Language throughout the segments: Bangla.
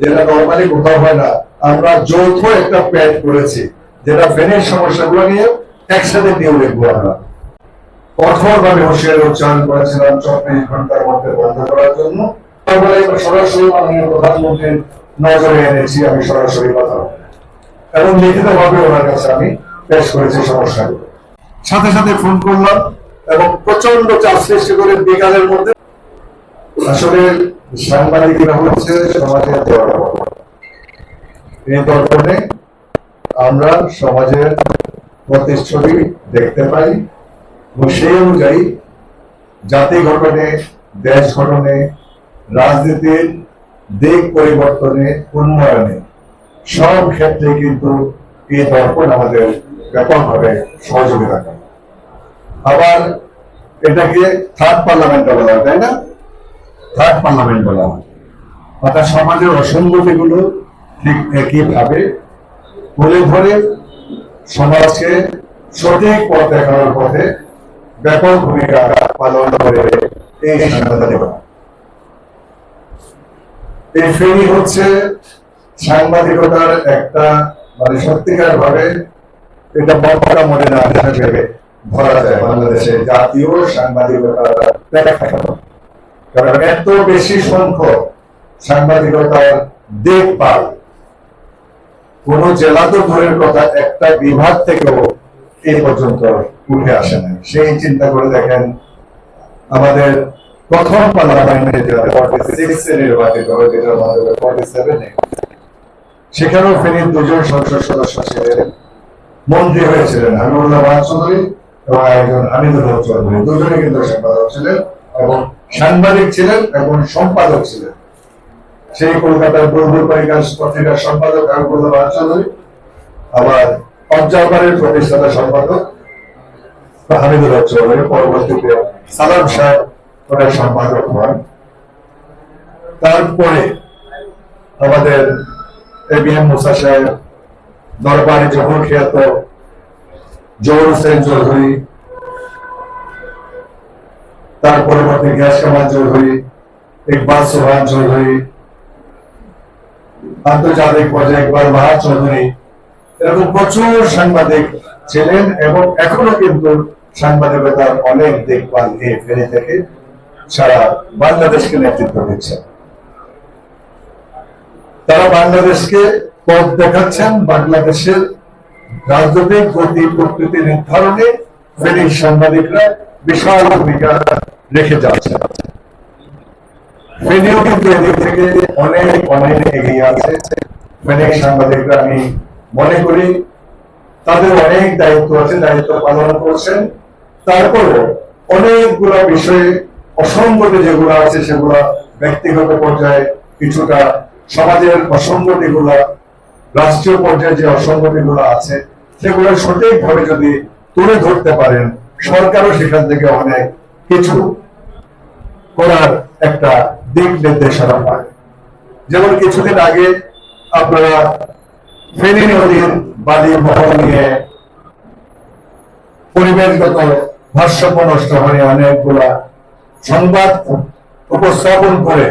যেটা নর্মালি কোথাও হয় না। আমরা যৌথ একটা প্যাড করেছি, যেটা ফেনের সমস্যাগুলো নিয়ে একসাথে নিয়ে লিখব আমরা। কঠোরভাবে হুঁশিয়ারি উচ্চারণ করেছিলাম, চব্বিশ ঘণ্টার মধ্যে বন্ধ করার জন্য। সরাসরি মাননীয় প্রধানমন্ত্রীর নজরে এনেছি, আমি সরাসরি কথা এবং লিখিত ভাবে ওনার কাছে আমি পেশ করেছি সমস্যাগুলো। সাথে সাথে ফোন করলাম এবং প্রচণ্ড চাপ সৃষ্টি করে বিকালের মধ্যে আসলে সাংবাদিকরা হচ্ছে সমাজের দরকার এই দর্পণে আমরা সমাজের প্রতিচ্ছবি দেখতে পাই সেই অনুযায়ী জাতি গঠনে, দেশ গঠনে, রাজনীতির দিক পরিবর্তনে, উন্নয়নে সব ক্ষেত্রে কিন্তু এই দর্পণ আমাদের ব্যাপকভাবে সহযোগিতা করে। আবার এটাকে থার্ড পার্লামেন্ট বলা হয়, তাই না? থার্ড পার্লামেন্ট বলা হয়। অর্থাৎ সমাজের অসঙ্গতিগুলো ঠিক একইভাবে তুলে ধরে সমাজকে সঠিক পথ দেখানোর পথে ব্যাপক ভূমিকা পালন করে এই সাংবাদিকতা এই ফেরি হচ্ছে সাংবাদিকতার একটা মানে সত্যিকার ভাবে এটা বর্তমান মনে না হিসেবে ধরা যায় বাংলাদেশে জাতীয় সাংবাদিকতার কারণ এত বেশি সংখ্যক সাংবাদিকতার দেখভাল। কোন জেলা তো দূরের কথা একটা বিভাগ থেকেও এই পর্যন্ত উঠে আসে না সেই চিন্তা করে দেখেন আমাদের প্রথম পার্লামেন্টে সেখানেও ফেনীর দুজন সংসদ সদস্য ছিলেন, মন্ত্রী হয়েছিলেন হামিদুল্লাহ বাহান চৌধুরী এবং একজন হামিদুল চৌধুরী। দুজনে কিন্তু সম্পাদক ছিলেন এবং সাংবাদিক ছিলেন এবং সম্পাদক ছিলেন। সেই কলকাতার বুলবুল পত্রিকার সম্পাদক চৌধুরী, আবার অবজারভারের প্রতিষ্ঠাতা সম্পাদক হামিদুল হক চৌধুরী, পরবর্তীতে সালাম সাহেব ওনার সম্পাদক হন। তারপরে আমাদের এবিএম মুসা সাহেব, দরবারে জহর খ্যাত জোর হোসেন চৌধুরী তার পরবর্তী গ্যাস কামাল চৌধুরী ইকবাল সোহান চৌধুরী আন্তর্জাতিক পর্যায়ে ইকবাল বাহার চৌধুরী এরকম প্রচুর সাংবাদিক ছিলেন এবং এখনও কিন্তু সাংবাদিকতার অনেক দেখভাল এই ফেরি থেকে, সারা বাংলাদেশকে নেতৃত্ব দিচ্ছেন তারা বাংলাদেশকে পথ দেখাচ্ছেন, বাংলাদেশের রাজনৈতিক গতি, প্রকৃতি নির্ধারণে ফেনীর সাংবাদিকরা বিশাল ভূমিকা রেখে যাচ্ছে থেকে অনেক অনেক এগিয়ে আছে। সাংবাদিকরা আমি মনে করি তাদের অনেক দায়িত্ব আছে, দায়িত্ব পালন করছেন। তারপরে অনেকগুলো বিষয়ে যেগুলো আছে, সেগুলো ব্যক্তিগত পর্যায়ে কিছুটা সমাজের অসঙ্গতি গুলা রাষ্ট্রীয় পর্যায়ে যে অসঙ্গতি গুলো আছে, সেগুলো সঠিকভাবে যদি তুলে ধরতে পারেন সরকারও সেখান থেকে অনেক কিছু করার একটা দিক নির্দেশনা পায়। যেমন কিছুদিন আগে আপনারা ফেনী নদীর বালি বহন নিয়ে পরিবেশগত ভারসাম্য নষ্ট হয়ে অনেকগুলা সংবাদ উপস্থাপন করে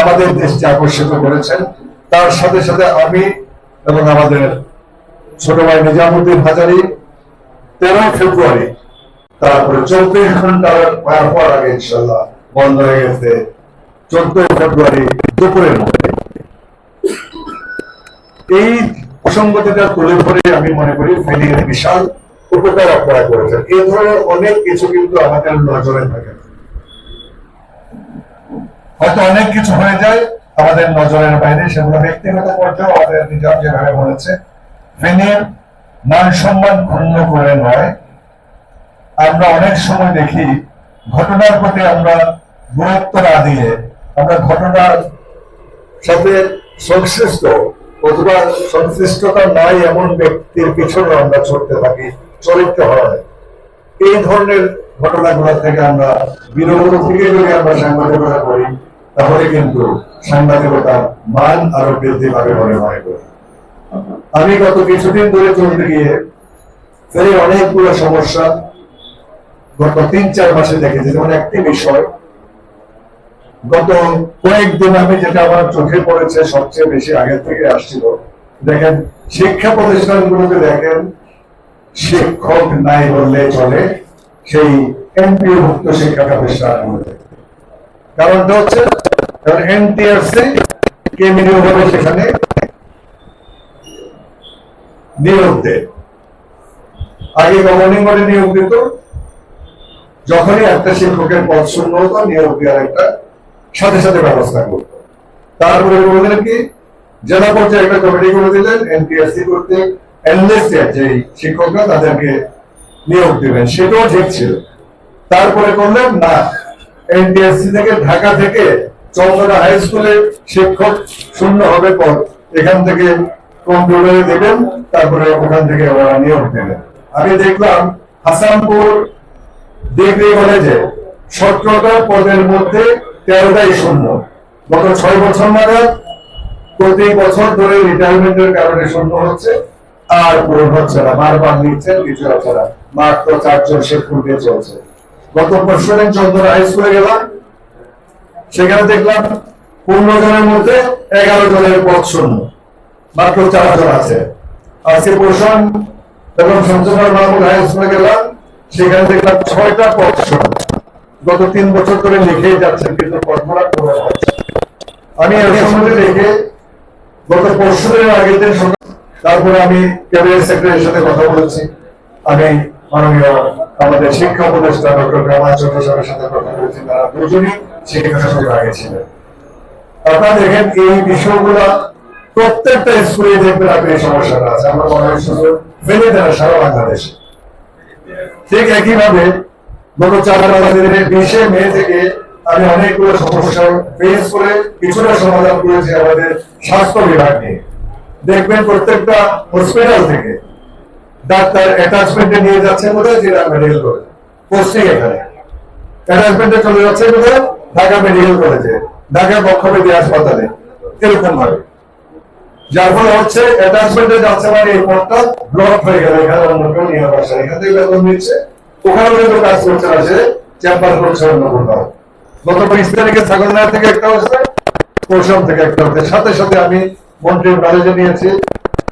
আমাদের দেশকে আকর্ষিত করেছেন। তার সাথে সাথে আমি এবং আমাদের ছোট ভাই নিজামুদ্দিন হাজারি তেরো ফেব্রুয়ারি তারপরে চব্বিশ ঘণ্টা পর আগে ইনশাল্লাহ বন্ধ হয়ে গেছে। চোদ্দ ফেব্রুয়ারি দুপুরের মধ্যে। এই প্রসঙ্গটিটা তুলে ধরে আমি মনে করি ফেনীর বিশাল উপকার আপনারা করেছেন। এই ধরনের অনেক কিছু কিন্তু আমাদের নজরে থাকে। হয়তো অনেক কিছু হয়ে যায় আমাদের নজরের বাইরে, সেগুলো ব্যক্তিগত পর্যায়ে আমাদের নিজাম যেভাবে বলেছে, ফেনীর মান সম্মান ক্ষুণ্ণ করে নয়। আমরা অনেক সময় দেখি, ঘটনার প্রতি আমরা গুরুত্ব না দিয়ে আমরা ঘটনার সাথে সংশ্লিষ্ট অথবা সংশ্লিষ্টতা নাই এমন ব্যক্তির পিছনে আমরা ছুটতে থাকি, চরিত্র হয়। এই ধরনের ঘটনাগুলো থেকে আমরা বিরত থেকে যদি আমরা সাংবাদিকতা করি, তাহলে কিন্তু সাংবাদিকতার মান আরও বৃদ্ধি পাবে বলে মনে করি। আমি গত কিছুদিন ধরে চলতে গিয়ে অনেকগুলো সমস্যা গত তিন, চার মাসে দেখেছি, যেমন একটি বিষয়, গত কয়েকদিন আমি যেটা আমার চোখে পড়েছে, সবচেয়ে বেশি আগে থেকে আসছিল, দেখেন, শিক্ষা প্রতিষ্ঠানগুলোতে দেখেন, শিক্ষক নাই বললে চলে, সেই এমপিও ভুক্ত শিক্ষা প্রতিষ্ঠানগুলোতে কারণটা হচ্ছে এনটিআরসি কে নিয়োগ হবে সেখানে? নিয়োগ দেয়। আগে গভর্নিং বডি নিয়োগ দিত যখনই একটা শিক্ষকের পদ শূন্য হতো নিয়োগ দেওয়ার একটা সাথে সাথে ব্যবস্থা করত। তারপরে বললেন কি? জেলা পর্যায়ে একটা কমিটি করে দিলেন এনপিএসসি করতে এনলিস্টেড যে শিক্ষকরা তাদেরকে নিয়োগ দিবেন, সেটাও ঠিক ছিল। তারপরে করলেন, না এনটিএসসি থেকে, ঢাকা থেকে চন্দ্রা হাই স্কুলে শিক্ষক শূন্য হবে পদ এখান থেকে কম্পিউটারে দেবেন, তারপরে ওখান থেকে ওরা নিয়োগ দেবেন। আমি দেখলাম, হাসানপুর ডিগ্রি কলেজে সতেরোটা পদের মধ্যে তেরোটাই শূন্য গত ছয় বছর নাগাদ প্রতি বছর ধরে রিটায়ারমেন্টের কারণে শূন্য হচ্ছে, আর পূরণ হচ্ছে না। বারবার নিচ্ছেন হচ্ছে না। মাত্র চারজন শিক্ষক দিয়ে চলছে। গত পরশু চন্দ্র হাই স্কুলে গেলাম। সেখানে দেখলাম পনেরো জনের মধ্যে এগারো জনের পদ শূন্য মাত্র চারজন আছে। আজকে পোষণ এবং সঞ্চয় মাহমুদ হাই স্কুলে গেলাম। সেখানে দেখলাম ছয়টা শূন্য গত তিন বছর ধরে লিখেই যাচ্ছেন, কিন্তু পদগুলা পূরণ হচ্ছে আমি এর সম্বন্ধে দেখে গত পরশু দিনের আগের দিন তারপরে আমি ক্যাবিনেট সেক্রেটারির সাথে কথা বলেছি। আমি মাননীয় আমাদের শিক্ষা উপদেষ্টা ডক্টর কামাল চন্দ্র সাহেবের সাথে কথা বলেছি। তারা দুজনই শিক্ষা শাসকের আগে ছিলেন। আপনারা দেখেন, এই বিষয়গুলা প্রত্যেকটা স্কুলে দেখবেন আপনি এই সমস্যাটা আছে। আমার মনে হয় শুধু ফেলে না, সারা বাংলাদেশে। ঠিক একইভাবে গত চার দিনের বিশে মে থেকে আমি অনেকগুলো সমস্যা ফেস করে কিছুটা সমাধান করেছি আমাদের স্বাস্থ্য বিভাগ নিয়ে। দেখবেন প্রত্যেকটা হসপিটাল থেকে ডাক্তার অ্যাটাচমেন্টে নিয়ে যাচ্ছে কোথায় জেলা মেডিকেল কলেজ পোস্টিং এখানে অ্যাটাচমেন্টে চলে যাচ্ছে কোথায় ঢাকা মেডিকেল কলেজে ঢাকা বক্ষবেদী হাসপাতালে এরকম ভাবে যার ফলে হচ্ছে অ্যাটাচমেন্টে যাচ্ছে মানে এই পথটা ব্লক হয়ে গেল, এখানে অন্য কেউ নিয়ে এখান থেকে বেতন নিচ্ছে ওখানে কিন্তু কাজ করছে না সে চেম্বার করছে অন্য কোথাও। গত তারিখে থেকে একটা হচ্ছে থেকে একটা হচ্ছে সাথে সাথে আমি মন্ত্রীর নিয়েছি,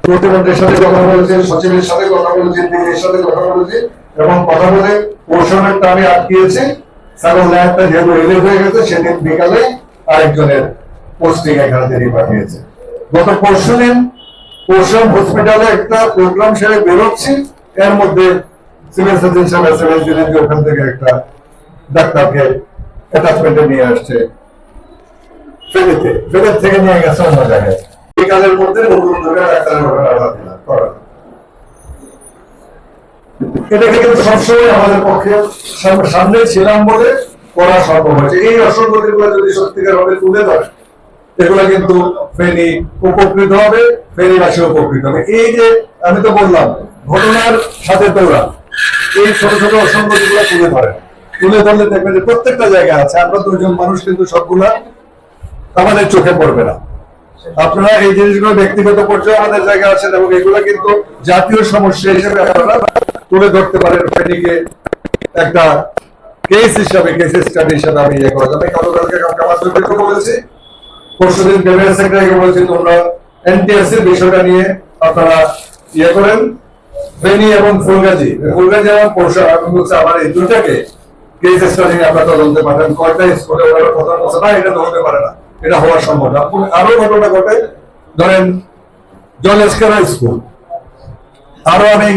প্রতিমন্ত্রীর সাথে কথা বলেছি, সচিবের সাথে কথা বলেছি, দিদির সাথে কথা বলেছি, এবং কথা বলে পরশুরামেরটা আমি আটকিয়েছি। নায়কটা যেহেতু হয়ে গেছে, সেদিন বিকালে আরেকজনের পোস্টিং এখানে তিনি পাঠিয়েছে। গত পরশু দিন পরশুরাম হসপিটালে একটা প্রোগ্রাম সেরে বেরোচ্ছি। এর মধ্যে সিভিল সার্জন সাহেব ওখান থেকে একটা ডাক্তারকে অ্যাটাচমেন্টে নিয়ে আসছে। ফেরিতে ফেরির থেকে নিয়ে গেছে অন্য জায়গায়। বিকালের মধ্যে এটা কিন্তু সবসময় আমাদের পক্ষে সাম- সামনে ছিলাম বলে করা সম্ভব হয়েছে। এই অসঙ্গতি গুলো যদি সত্যিকার ভাবে তুলে ধরে এগুলো কিন্তু ফেনি উপকৃত হবে ফেরিবাসী উপকৃত হবে। এই যে আমি তো বললাম, ঘটনার সাথে দৌড়া এই ছোট ছোট অসঙ্গতি গুলো তুলে ধরে, তুলে ধরলে দেখবেন যে প্রত্যেকটা জায়গায় আছে, আমরা দুজন মানুষ কিন্তু সবগুলা আমাদের চোখে পড়বে না। আপনারা এই জিনিসগুলো ব্যক্তিগত পর্যায়ে আমাদের জায়গা আছে এবং এগুলো কিন্তু জাতীয় সমস্যা হিসেবে আপনারা তুলে ধরতে পারেন, ফেনীকে একটা কেস হিসাবে কেস স্টাডি হিসাবে আমি ইয়ে করা যাবে। গতকালকে আমার বলেছি পরশুদিন ক্যাবিনেট সেক্রেটারিকে বলেছি, তোমরা এনটিএসসি বিষয়টা নিয়ে আপনারা ইয়ে করেন। ফেনী এবং ফুলগাজী। ফুলগাজী এবং পরশু আমি বলছি, আমার এই দুটাকে কেস স্টাডি আপনারা তদন্তে কয়টা স্কুলে ওরা প্রধান বলছে না, এটা তো হতে পারে না। এটা হওয়া সম্ভব না আরও ঘটনা ঘটে। ধরেন জলেস্কারা স্কুল আরও আমি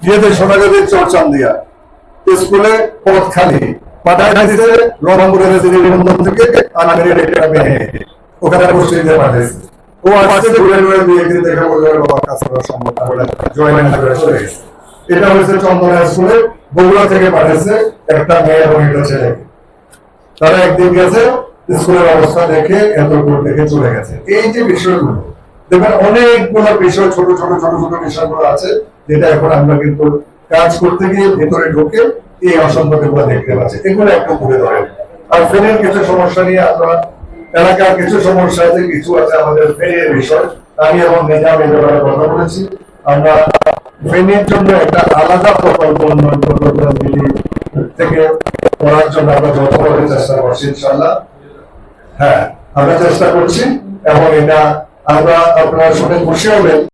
ইয়েতে শোনা যাবে চরচান দিয়া স্কুলে পথ খালি পাঠায় থেকে আনামের ওখানে ও ঘুরে ঘুরে দুই একদিন কাছে করা সম্ভব না বলে জয়েন করে চলে গেছে। এটা হয়েছে স্কুলে, বগুড়া থেকে একটা মেয়ে এবং একটা ছেলেকে তারা একদিন গেছে, স্কুলের অবস্থা দেখে এত দূর দেখে চলে গেছে। এই যে বিষয়গুলো, দেখবেন অনেকগুলো বিষয়, ছোট ছোট ছোট ছোট বিষয়গুলো আছে, যেটা এখন আমরা কিন্তু কাজ করতে গিয়ে ভেতরে ঢুকে এই অসম্ভব দেখতে পাচ্ছি। এগুলো একটু তুলে ধরেন। আর ফেনের কিছু সমস্যা নিয়ে আপনারা এলাকার কিছু সমস্যা আছে কিছু আছে আমাদের ফেনের বিষয়। আমি এবং এই ব্যাপারে কথা বলেছি। আমরা ফেনীর জন্য একটা আলাদা প্রকল্প উন্নয়ন প্রকল্প থেকে করার জন্য আমরা যতভাবে চেষ্টা করছি ইনশাল্লাহ হ্যাঁ আমরা চেষ্টা করছি এবং এটা আমরা আপনারা শুনে খুশি হবেন।